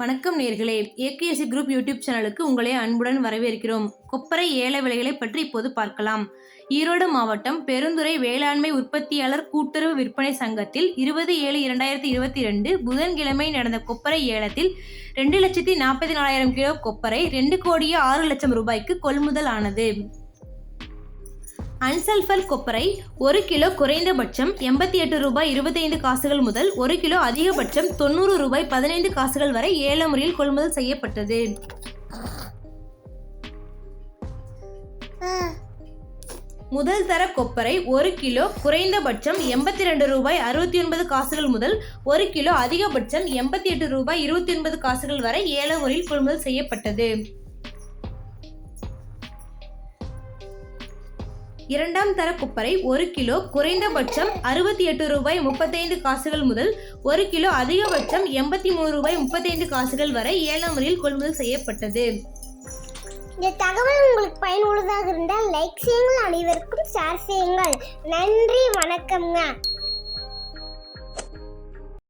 வணக்கம் நேர்களே. AKC group YouTube சேனலுக்கு உங்களை அன்புடன் வரவேற்கிறோம். கொப்பரை ஏல விலைகளை பற்றி இப்போது பார்க்கலாம். ஈரோடு மாவட்டம் பெருந்துறை வேளாண்மை உற்பத்தியாளர் கூட்டுறவு விற்பனை சங்கத்தில் இருபது ஏழு இரண்டாயிரத்தி இருபத்தி ரெண்டு புதன்கிழமை நடந்த கொப்பரை ஏலத்தில் ரெண்டு லட்சத்தி நாற்பத்தி நாலாயிரம் கிலோ கொப்பரை ரெண்டு கோடியே ஆறு லட்சம் ரூபாய்க்கு கொள்முதல் ஆனது. அன்சல்ஃபர் கொப்பரை ஒரு கிலோ குறைந்தபட்சம் எண்பத்தி எட்டு ரூபாய் இருபத்தைந்து காசுகள் முதல் ஒரு கிலோ அதிகபட்சம் தொண்ணூறு ரூபாய் பதினைந்து காசுகள் வரை ஏல முறையில் கொள்முதல் செய்யப்பட்டது. முதல் தர கொப்பரை ஒரு கிலோ குறைந்தபட்சம் எண்பத்தி ரெண்டு ரூபாய் அறுபத்தி ஒன்பது காசுகள் முதல் ஒரு கிலோ அதிகபட்சம் எண்பத்தி எட்டு ரூபாய் இருபத்தி ஒன்பது காசுகள் வரை ஏல முறையில் கொள்முதல் செய்யப்பட்டது. இரண்டாம் தர குப்பரை ஒரு கிலோ குறைந்தபட்சம் அறுபத்தி எட்டு ரூபாய் முப்பத்தைந்து காசுகள் முதல் ஒரு கிலோ அதிகபட்சம் எண்பத்தி மூணு ரூபாய் முப்பத்தைந்து காசுகள் வரை ஏழாம் முறையில் கொள்முதல் செய்யப்பட்டது. இந்த தகவல் உங்களுக்கு பயனுள்ளதாக இருந்தால் லைக் செய்யுங்கள் அனைவருக்கும் ஷேர் செய்யுங்கள். நன்றி வணக்கம்ங்க.